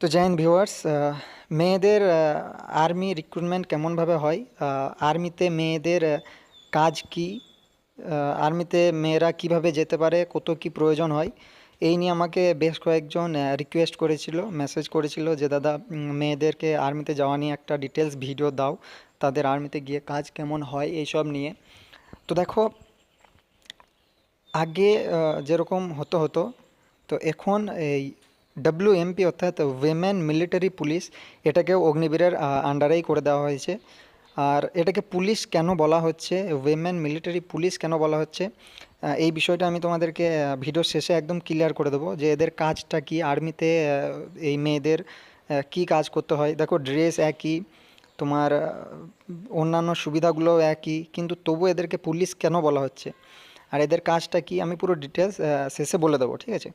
তো join viewers মেয়েদের army recruitment কেমনভাবে হয়? আর্মিতে মেয়েদের কাজ কি? আর্মিতে মেয়েরা কীভাবে যেতে পারে? কত কি প্রয়োজন হয়? এই নিয়ে আমাকে বেশ কয়েকজন রিকোয়েস্ট করেছিল মেসেজ করেছিল যে, দাদা মেয়েদেরকে আর্মিতে যাওয়া নিয়ে একটা ডিটেলস ভিডিও দাও, তাদের আর্মিতে গিয়ে কাজ কেমন হয়? এইসব নিয়ে। তো দেখো, আগে যেরকম হতো হতো, তো এখন এই ডব্লিউএমপি অর্থাৎ উইমেন মিলিটারি পুলিশ এটাকেও অগ্নিবীরের আন্ডারেই করে দেওয়া হয়েছে। আর এটাকে পুলিশ কেন বলা হচ্ছে? উইমেন মিলিটারি পুলিশ কেন বলা হচ্ছে? এই বিষয়টা আমি তোমাদেরকে ভিডিওর শেষে একদম ক্লিয়ার করে দেবো যে এদের কাজটা কি? আর্মিতে এই মেয়েদের কি কাজ করতে হয়? দেখো ড্রেস একই, তোমার অন্যান্য সুবিধাগুলো একই, কিন্তু তবু এদেরকে পুলিশ কেন বলা হচ্ছে? আর এদের কাজটা কি? আমি পুরো ডিটেলস শেষে বলে দেবো, ঠিক আছে?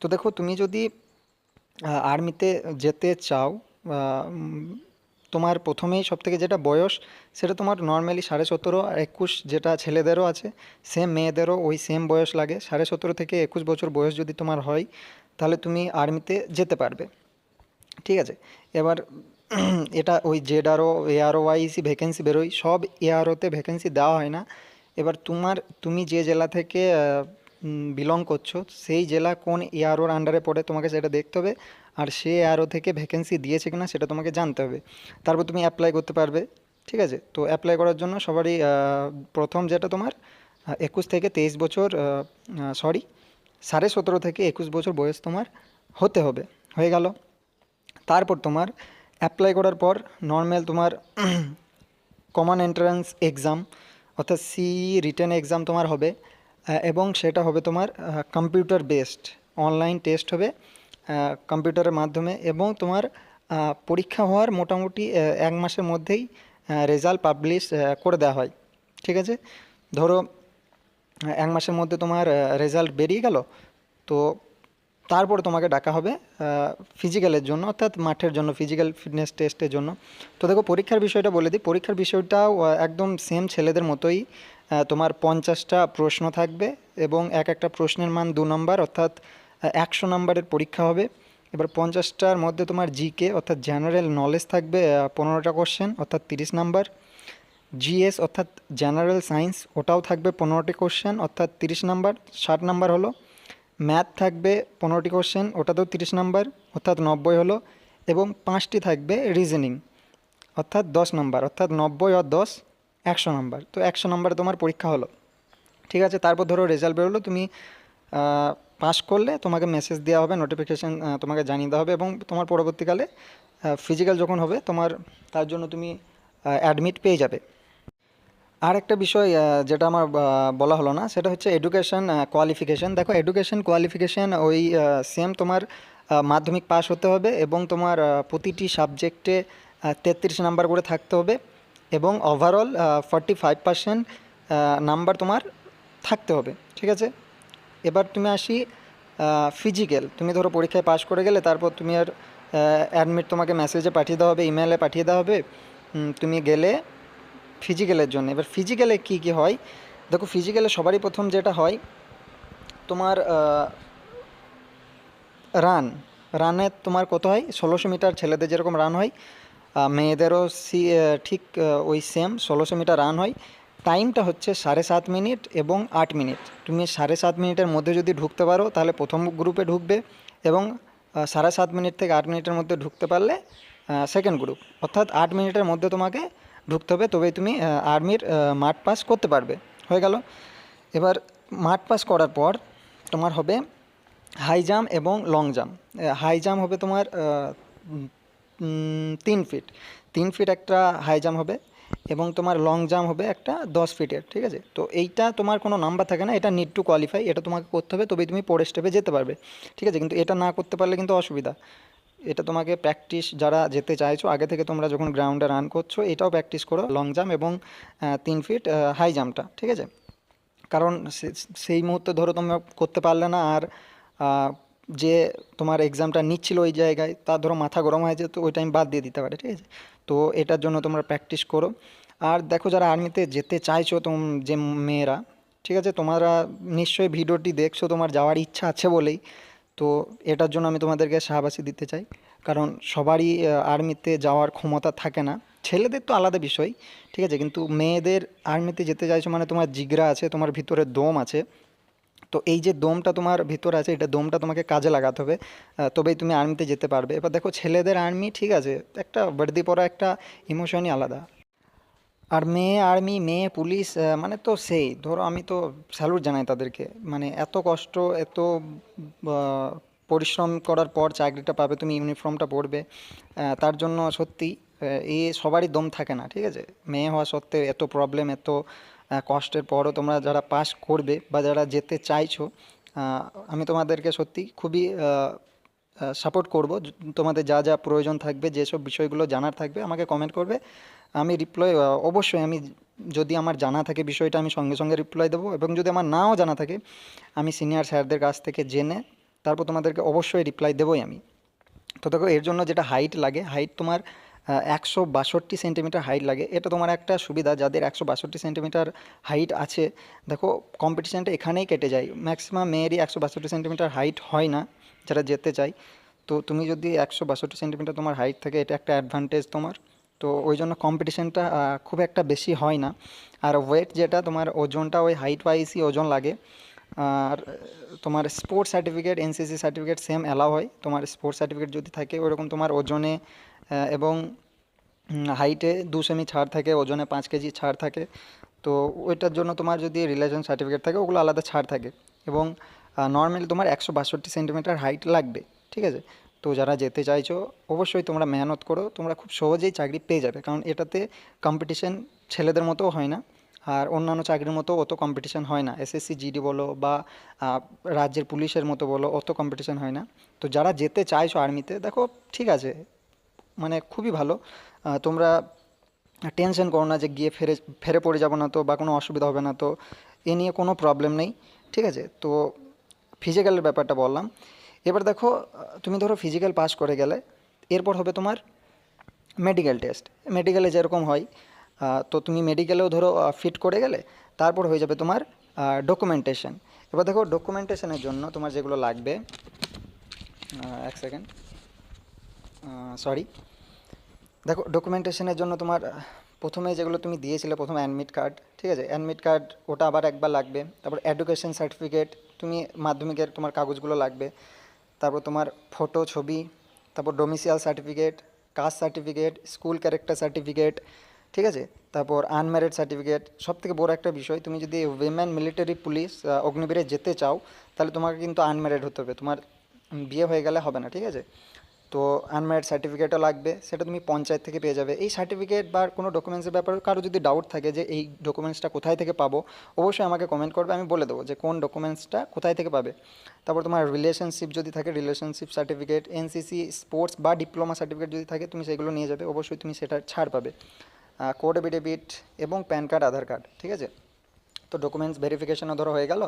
তো দেখো, তুমি যদি আর্মিতে যেতে চাও তোমার প্রথমেই সবথেকে যেটা বয়স, সেটা তোমার নর্মালি সাড়ে সতেরো, আর একুশ যেটা ছেলেদেরও আছে সেম মেয়েদেরও ওই সেম বয়স লাগে। সাড়ে সতেরো থেকে একুশ বছর বয়স যদি তোমার হয়, তাহলে তুমি আর্মিতে যেতে পারবে। ঠিক আছে? এবার এটা ওই জেডারও এআরও ওয়াইসি ভ্যাকেন্সি বেরোয়, সব এআরওতে ভ্যাকেন্সি দেওয়া হয় না। এবার তোমার, তুমি যে জেলা থেকে বিলং করছ, সেই জেলা কোন এআরওর আন্ডারে পড়ে তোমাকে সেটা দেখতে হবে, আর সে এআরও থেকে ভ্যাকেন্সি দিয়েছে কিনা সেটা তোমাকে জানতে হবে। তারপর তুমি অ্যাপ্লাই করতে পারবে, ঠিক আছে? তো অ্যাপ্লাই করার জন্য সবারই প্রথম যেটা তোমার একুশ থেকে তেইশ বছর সরি সাড়ে সতেরো থেকে একুশ বছর বয়স তোমার হতে হবে, হয়ে গেল। তারপর তোমার অ্যাপ্লাই করার পর নর্মাল তোমার কমন এন্ট্রান্স এক্সাম অর্থাৎ সিই রিটার্ন এক্সাম তোমার হবে। এবং সেটা হবে তোমার কম্পিউটার বেসড অনলাইন টেস্ট হবে কম্পিউটারের মাধ্যমে এবং তোমার পরীক্ষা হওয়ার মোটামুটি এক মাসের মধ্যেই রেজাল্ট পাবলিশ করে দেওয়া হয়। ঠিক আছে? ধরো এক মাসের মধ্যে তোমার রেজাল্ট বেরিয়ে গেল, তো তারপর তোমাকে ডাকা হবে ফিজিক্যালের জন্য, অর্থাৎ মাঠের জন্য ফিজিক্যাল ফিটনেস টেস্টের জন্য। তো দেখো, পরীক্ষার বিষয়টা বলে দিই। পরীক্ষার বিষয়টাও একদম সেম ছেলেদের মতোই তোমার পঞ্চাশটা প্রশ্ন থাকবে এবং এক একটা প্রশ্নের মান দু নম্বর, অর্থাৎ একশো নম্বরের পরীক্ষা হবে। এবার পঞ্চাশটার মধ্যে তোমার জিকে অর্থাৎ জেনারেল নলেজ থাকবে পনেরোটা কোশ্চেন অর্থাৎ তিরিশ নাম্বার। জিএস অর্থাৎ জেনারেল সায়েন্স ওটাও থাকবে পনেরোটি কোশ্চেন অর্থাৎ তিরিশ নাম্বার, ষাট নাম্বার হলো। ম্যাথ থাকবে পনেরোটি কোশ্চেন ওটাতেও তিরিশ নাম্বার, অর্থাৎ নব্বই হলো। এবং পাঁচটি থাকবে রিজনিং অর্থাৎ দশ নাম্বার, অর্থাৎ নব্বই আর দশ। একশো নাম্বার। তো একশো নাম্বারে তোমার পরীক্ষা হলো। ঠিক আছে, তারপর ধরো রেজাল্ট বেরোলো, তুমি পাস করলে তোমাকে মেসেজ দেওয়া হবে নোটিফিকেশান তোমাকে জানিয়ে দেওয়া হবে এবং তোমার পরবর্তীকালে ফিজিক্যাল যখন হবে, তোমার, তার জন্য তুমি অ্যাডমিট পেয়ে যাবে। আর একটা বিষয় যেটা আমার বলা হলো না, সেটা হচ্ছে এডুকেশন কোয়ালিফিকেশন দেখো এডুকেশন কোয়ালিফিকেশন ওই সেম তোমার মাধ্যমিক পাস হতে হবে এবং তোমার প্রতিটি সাবজেক্টে তেত্রিশ নাম্বার করে থাকতে হবে। এবং overall forty five percent number তোমার থাকতে হবে, ঠিক আছে? এবার তুমি আসি ফিজিক্যাল তুমি ধরো পরীক্ষায় পাশ করে গেলে, তারপর তুমি আর অ্যাডমিট তোমাকে মেসেজে পাঠিয়ে দেওয়া হবে ইমেলে পাঠিয়ে দেওয়া হবে। তুমি গেলে ফিজিক্যালের জন্য। এবার ফিজিক্যালে কী কী হয়? দেখো ফিজিক্যালে সবারই প্রথম যেটা হয়, তোমার রান রানে তোমার কত হয়? ষোলোশো মিটার ছেলেদের যেরকম রান হয় মেয়েদেরও সি ঠিক ওই সেম ষোলোশো মিটার রান হয়। টাইমটা হচ্ছে সাড়ে সাত মিনিট এবং আট মিনিট। তুমি সাড়ে সাত মিনিটের মধ্যে যদি ঢুকতে পারো, তাহলে প্রথম গ্রুপে ঢুকবে এবং সাড়ে সাত মিনিট থেকে আট মিনিটের মধ্যে ঢুকতে পারলে সেকেন্ড গ্রুপ অর্থাৎ আট মিনিটের মধ্যে তোমাকে ঢুকতে হবে, তবেই তুমি আর্মির মাঠ পাস করতে পারবে। হয়ে গেল। এবার মাঠ পাস করার পর তোমার হবে হাই জাম্প এবং লং জাম্প হাই জাম্প হবে তোমার তিন ফিট তিন ফিট একটা হাই জাম্প হবে এবং তোমার লং জাম্প হবে একটা দশ ফিটের ঠিক আছে? তো এইটা তোমার কোনো নাম্বার থাকে না, এটা নিড টু কোয়ালিফাই এটা তোমাকে করতে হবে, তবেই তুমি পরের স্টেপে যেতে পারবে, ঠিক আছে? কিন্তু এটা না করতে পারলে কিন্তু অসুবিধা। এটা তোমাকে প্র্যাকটিস যারা যেতে চাইছো, আগে থেকে তোমরা যখন গ্রাউন্ডে রান করছ, এটাও প্র্যাকটিস করো লং জাম্প এবং তিন ফিট হাই জাম্পটা ঠিক আছে? কারণ সেই মুহূর্তে ধরো তোমরা করতে পারলে না, আর যে তোমার এক্সামটা নিচ্ছিল ওই জায়গায়, তা ধরো মাথা গরম হয়ে যেত ওই টাইম বাদ দিয়ে দিতে পারে, ঠিক আছে? তো এটার জন্য তোমরা প্র্যাকটিস করো। আর দেখো যারা আর্মিতে যেতে চাইছো তোম, যে মেয়েরা, ঠিক আছে? তোমরা নিশ্চয়ই ভিডিওটি দেখছ, তোমার যাওয়ার ইচ্ছা আছে বলেই। তো এটার জন্য আমি তোমাদেরকে সাহাবাসি দিতে চাই। কারণ সবারই আর্মিতে যাওয়ার ক্ষমতা থাকে না। ছেলেদের তো আলাদা বিষয়, ঠিক আছে? কিন্তু মেয়েদের আর্মিতে যেতে চাইছো মানে তোমার জিগরা আছে, তোমার ভিতরে দম আছে। তো এই যে দমটা তোমার ভিতর আছে, এটা দমটা তোমাকে কাজে লাগাতে হবে। তবেই তুমি আর্মিতে যেতে পারবে। এবার দেখো, ছেলেদের আর্মি ঠিক আছে, একটা বর্দি পরা একটা ইমোশনই আলাদা। আর মেয়ে আর্মি মেয়ে পুলিশ মানে তো সেই, ধরো আমি তো স্যালুট জানাই তাদেরকে। মানে এত কষ্ট, এত পরিশ্রম করার পর চাকরিটা পাবে, তুমি ইউনিফর্মটা পরবে। তার জন্য সত্যি এ সবারই দম থাকে না, ঠিক আছে? মেয়ে হওয়া সত্ত্বেও এত প্রবলেম এত কষ্টের পরও তোমরা যারা পাস করবে বা যারা যেতে চাইছো আমি তোমাদেরকে সত্যি খুবই সাপোর্ট করব। তোমাদের যা যা প্রয়োজন থাকবে, যেসব বিষয়গুলো জানার থাকবে, আমাকে কমেন্ট করবে। আমি রিপ্লাই অবশ্যই আমি যদি আমার জানা থাকে বিষয়টা, আমি সঙ্গে সঙ্গে রিপ্লাই দেবো এবং যদি আমার নাও জানা থাকে, আমি সিনিয়র স্যারদের কাছ থেকে জেনে তারপর তোমাদেরকে অবশ্যই রিপ্লাই দেবোই আমি। তো দেখো, এর জন্য যেটা হাইট লাগে হাইট তোমার একশো বাষট্টি সেন্টিমিটার হাইট লাগে। এটা তোমার একটা সুবিধা, যাদের একশো বাষট্টি সেন্টিমিটার হাইট আছে। দেখো কম্পিটিশানটা এখানেই কেটে যায়। ম্যাক্সিমাম মেয়েরই একশো বাষট্টি সেন্টিমিটার হাইট হয় না, যারা যেতে চায়। তো তুমি যদি একশো বাষট্টি সেন্টিমিটার তোমার হাইট থাকে, এটা একটা অ্যাডভান্টেজ তোমার। তো ওই জন্য কম্পিটিশানটা খুব একটা বেশি হয় না। আর ওয়েট যেটা, তোমার ওজনটা ওই হাইট ওয়াইজই ওজন লাগে। আর তোমার sports certificate NCC certificate same allow হয়। তোমার স্পোর্টস সার্টিফিকেট যদি থাকে, ওরকম তোমার ওজনে এবং হাইটে দু সেমি ছাড় থাকে, ওজনে পাঁচ কেজি ছাড় থাকে। তো ওইটার জন্য তোমার যদি রিলেশন সার্টিফিকেট থাকে, ওগুলো আলাদা ছাড় থাকে। এবং নর্মালি তোমার একশো বাষট্টি সেন্টিমিটার হাইট লাগবে, ঠিক আছে? তো যারা যেতে চাইছো, অবশ্যই তোমরা মেহনত করো, তোমরা খুব সহজেই চাকরি পেয়ে যাবে। কারণ এটাতে কম্পিটিশন ছেলেদের মতোও হয় না, আর অন্যান্য চাকরির মতো অত কম্পিটিশন হয় না। এসএসসি জিডি বলো বা রাজ্যের পুলিশের মতো বলো, অত কম্পিটিশন হয় না। তো যারা যেতে চাইছো আর্মিতে দেখো, ঠিক আছে মানে খুবই ভালো। তোমরা টেনশন করো না যে গিয়ে ফেরে ফেরে পড়ে যাব না তো বা কোনো অসুবিধা হবে না তো, এ নিয়ে কোনো প্রবলেম নেই, ঠিক আছে? তো ফিজিক্যালের ব্যাপারটা বললাম। এবার দেখো, তুমি ধরো ফিজিক্যাল পাস করে গেলে, এরপর হবে তোমার মেডিকেল টেস্ট মেডিকেলে যেরকম হয় তো তুমি মেডিকেলেও ধরো ফিট করে গেলে, তারপর হয়ে যাবে তোমার ডকুমেন্টেশন এবার দেখো ডকুমেন্টেশনের জন্য তোমার যেগুলো লাগবে এক সেকেন্ড সরি দেখো ডকুমেন্টেশনের জন্য তোমার প্রথমে যেগুলো তুমি দিয়েছিলে, প্রথমে অ্যাডমিট কার্ড ঠিক আছে? অ্যাডমিট কার্ড ওটা আবার একবার লাগবে। তারপর এডুকেশন সার্টিফিকেট তুমি মাধ্যমিকের তোমার কাগজগুলো লাগবে। তারপর তোমার ফটো ছবি, তারপর domicile certificate caste certificate school character certificate ঠিক আছে? তারপর আনম্যারিড সার্টিফিকেট সব থেকে বড় একটা বিষয়, তুমি যদি উইমেন মিলিটারি পুলিশ অগ্নিবীরে যেতে চাও, তাহলে তোমাকে কিন্তু আনম্যারিড হতে হবে। তোমার বিয়ে হয়ে গেলে হবে না, ঠিক আছে? তো আনম্যারিড সার্টিফিকেটও লাগবে, সেটা তুমি পঞ্চায়েত থেকে পেয়ে যাবে। এই সার্টিফিকেট বা কোনো ডকুমেন্টসের ব্যাপারে কারও যদি ডাউট থাকে যে এই ডকুমেন্টসটা কোথায় থেকে পাবো, অবশ্যই আমাকে কমেন্ট করবে, আমি বলে দেবো যে কোন ডকুমেন্টসটা কোথায় থেকে পাবে। তারপর তোমার রিলেশনশিপ যদি থাকে রিলেশনশিপ সার্টিফিকেট এনসিসি স্পোর্টস বা ডিপ্লোমা সার্টিফিকেট যদি থাকে, তুমি সেগুলো নিয়ে যাবে, অবশ্যই তুমি সেটা ছাড় পাবে। কোড এফিডেভিট এবং প্যান কার্ড আধার কার্ড ঠিক আছে? তো ডকুমেন্টস ভেরিফিকেশনও ধরো হয়ে গেল,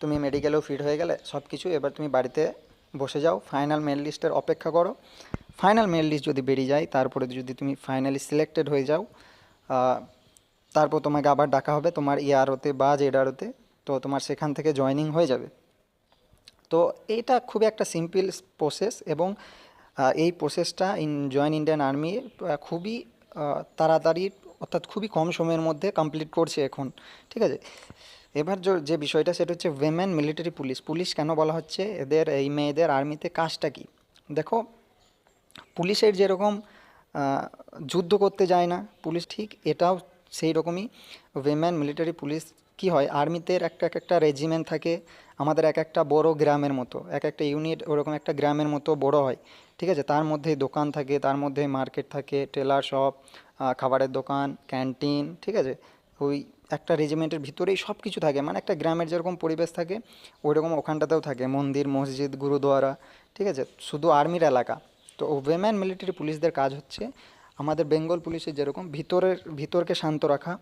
তুমি মেডিকেলেও ফিট হয়ে গেলে সব কিছু এবার তুমি বাড়িতে বসে যাও ফাইনাল মেল লিস্টের অপেক্ষা করো। ফাইনাল মেল লিস্ট যদি বেরিয়ে যায়, তারপরে যদি তুমি ফাইনালি সিলেক্টেড হয়ে যাও তারপর তোমাকে আবার ডাকা হবে তোমার ইয়ারোতে বা জেডারোতে তো তোমার সেখান থেকে জয়েনিং হয়ে যাবে। তো এটা খুবই একটা সিম্পল প্রসেস এবং এই প্রসেসটা ইন জয়েন ইন্ডিয়ান আর্মি খুবই তাড়াতাড়ি অর্থাৎ খুবই কম সময়ের মধ্যে কমপ্লিট করছে এখন, ঠিক আছে? এবার যে- বিষয়টা সেটা হচ্ছে উইমেন মিলিটারি পুলিশ পুলিশ কেন বলা হচ্ছে? এদের, এই মেয়েদের আর্মিতে কাজটা কি? দেখো, পুলিশের যেরকম যুদ্ধ করতে যায় না, পুলিশ ঠিক এটাও সেই রকমই। উইমেন মিলিটারি পুলিশ কি হয়? আর্মিতে একটা এক একটা রেজিমেন্ট থাকে, আমাদের এক একটা বড় গ্রামের মতো, এক একটা ইউনিট ওরকম একটা গ্রামের মতো বড় হয়, ঠিক আছে? তার মধ্যে দোকান থাকে, তার মধ্যে মার্কেট থাকে টেলার শপ খাবারের দোকান ক্যান্টিন ঠিক আছে? ওই একটা রেজিমেন্টের ভিতরেই সব কিছু থাকে। মানে একটা গ্রামের যেরকম পরিবেশ থাকে ওই রকম ওখানটাতেও থাকে। মন্দির, মসজিদ, গুরুদুয়ারা, ঠিক আছে? শুধু আর্মির এলাকা। তো ওয়েম্যান মিলিটারি পুলিশদের কাজ হচ্ছে আমাদের বেঙ্গল পুলিশের যেরকম ভিতরের, ভিতরকে শান্ত রাখা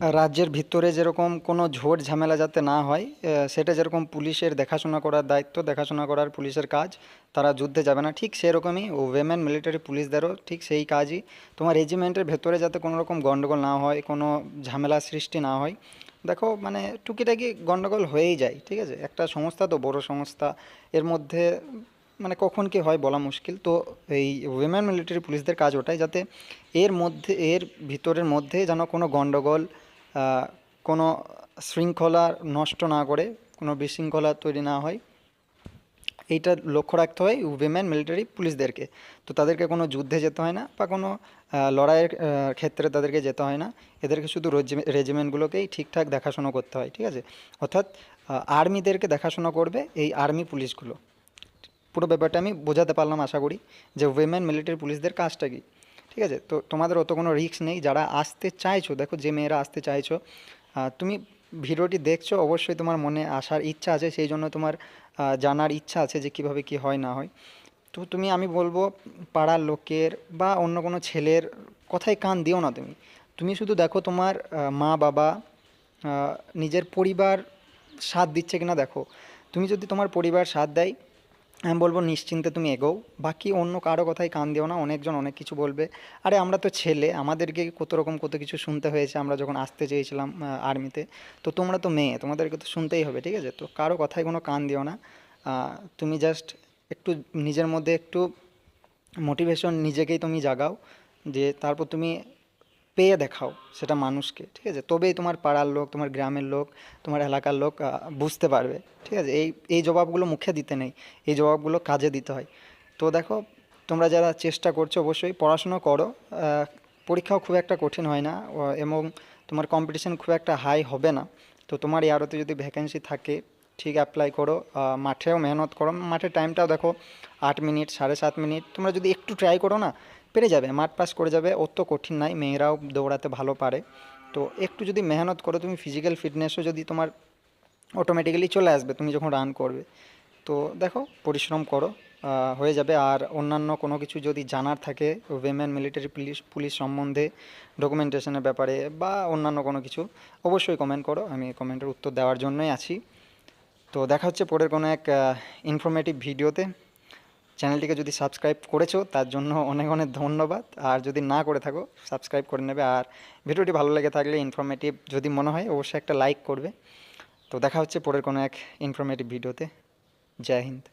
রাজ্যের ভিতরে যেরকম কোনো ঝোট ঝামেলা যাতে না হয় সেটা যেরকম পুলিশের দেখাশোনা করার দায়িত্ব, দেখাশোনা করার পুলিশের কাজ, তারা যুদ্ধে যাবে না। ঠিক সেরকমই উইমেন মিলিটারি পুলিশদেরও ঠিক সেই কাজই। তোমার রেজিমেন্টের ভেতরে যাতে কোনো রকম গণ্ডগোল না হয়, কোনো ঝামেলা সৃষ্টি না হয়, দেখো মানে টুকিটাকি গণ্ডগোল হয়েই যায়, ঠিক আছে? একটা সংস্থা তো বড় সংস্থা, এর মধ্যে মানে কখন কি হয় বলা মুশকিল। তো এই উইমেন মিলিটারি পুলিশদের কাজ ওটাই যাতে এর মধ্যে, এর ভিতরের মধ্যে যেন কোনো গণ্ডগোল কোনো শৃঙ্খলা নষ্ট না করে, কোনো বিশৃঙ্খলা তৈরি না হয়। এইটা লক্ষ্য রাখতে হয় উইমেন, মিলিটারি, পুলিশদেরকে। তো তাদেরকে কোনো যুদ্ধে যেতে হয় না বা কোনো লড়াইয়ের ক্ষেত্রে তাদেরকে যেতে হয় না। এদেরকে শুধু রেজিমেন্টগুলোকেই ঠিকঠাক দেখাশোনা করতে হয়, ঠিক আছে? অর্থাৎ আর্মিদেরকে দেখাশোনা করবে এই আর্মি পুলিশগুলো। পুরো ব্যাপারটা আমি বোঝাতে পারলাম, আশা করি, যে উইমেন, মিলিটারি, পুলিশদের কাজটা কি? ঠিক আছে? তো তোমাদের অত কোনো রিস্ক নেই। যারা আসতে চাইছো, দেখো যে মেয়েরা আসতে চাইছো তুমি ভিডিওটি দেখছ, অবশ্যই তোমার মনে আসার ইচ্ছা আছে। সেই জন্য তোমার জানার ইচ্ছা আছে যে কীভাবে কি হয় না হয়। তো তুমি, আমি বলব, পাড়ার লোকের বা অন্য কোনো ছেলের কথায় কান দিও না তুমি। তুমি শুধু দেখো তোমার মা বাবা নিজের পরিবার সাথ দিচ্ছে কিনা দেখো। তুমি যদি তোমার পরিবার সাথ দেয় আমি বলব নিশ্চিন্তে তুমি এগোও। বাকি অন্য কারও কথায় কান দিও না, অনেকজন অনেক কিছু বলবে। আরে আমরা তো ছেলে, আমাদেরকে কত রকম কত কিছু শুনতে হয়েছে আমরা যখন আসতে চেয়েছিলাম আর্মিতে। তো তোমরা তো মেয়ে, তোমাদেরকে তো শুনতেই হবে, ঠিক আছে? তো কারও কথায় কোনো কান দিও না। তুমি জাস্ট একটু নিজের মধ্যে একটু মোটিভেশন নিজেকেই তুমি জাগাও, যে তারপর তুমি পেয়ে দেখাও সেটা মানুষকে, ঠিক আছে? তবেই তোমার পাড়ার লোক, তোমার গ্রামের লোক, তোমার এলাকার লোক বুঝতে পারবে, ঠিক আছে? এই এই জবাবগুলো মুখে দিতে নেই, এই জবাবগুলো কাজে দিতে হয়। তো দেখো, তোমরা যারা চেষ্টা করছ অবশ্যই পড়াশুনো করো পরীক্ষাও খুব একটা কঠিন হয় না এবং তোমার কম্পিটিশন খুব একটা হাই হবে না। তো তোমার এই আরোতে যদি ভ্যাকেন্সি থাকে, ঠিক অ্যাপ্লাই করো মাঠেও মেহনত করো, মাঠের টাইমটাও দেখো, আট মিনিট, সাড়ে সাত মিনিট, তোমরা যদি একটু ট্রাই করো না পেরে যাবে, মাঠ পাস করে যাবে। অত কঠিন নাই, মেয়েরাও দৌড়াতে ভালো পারে। তো একটু যদি মেহনত করো, তুমি ফিজিক্যাল ফিটনেসও যদি তোমার অটোমেটিক্যালি চলে আসবে, তুমি যখন রান করবে। তো দেখো, পরিশ্রম করো হয়ে যাবে। আর অন্যান্য কোনো কিছু যদি জানার থাকে উইমেন মিলিটারি পুলিশ পুলিশ সম্বন্ধে ডকুমেন্টেশনের ব্যাপারে বা অন্যান্য কোনো কিছু, অবশ্যই কমেন্ট করো। আমি কমেন্টের উত্তর দেওয়ার জন্যই আছি। তো দেখা হচ্ছে পরের কোনো এক ইনফরমেটিভ ভিডিওতে চ্যানেলটিকে যদি সাবস্ক্রাইব করেছ, তার জন্য অনেক অনেক ধন্যবাদ। আর যদি না করে থাকো, সাবস্ক্রাইব করে নেবে। আর ভিডিওটি ভালো লেগে থাকলে ইনফরমেটিভ যদি মনে হয়, অবশ্যই একটা লাইক করবে। তো দেখা হচ্ছে পরের কোনো এক ইনফরমেটিভ ভিডিওতে। জয় হিন্দ।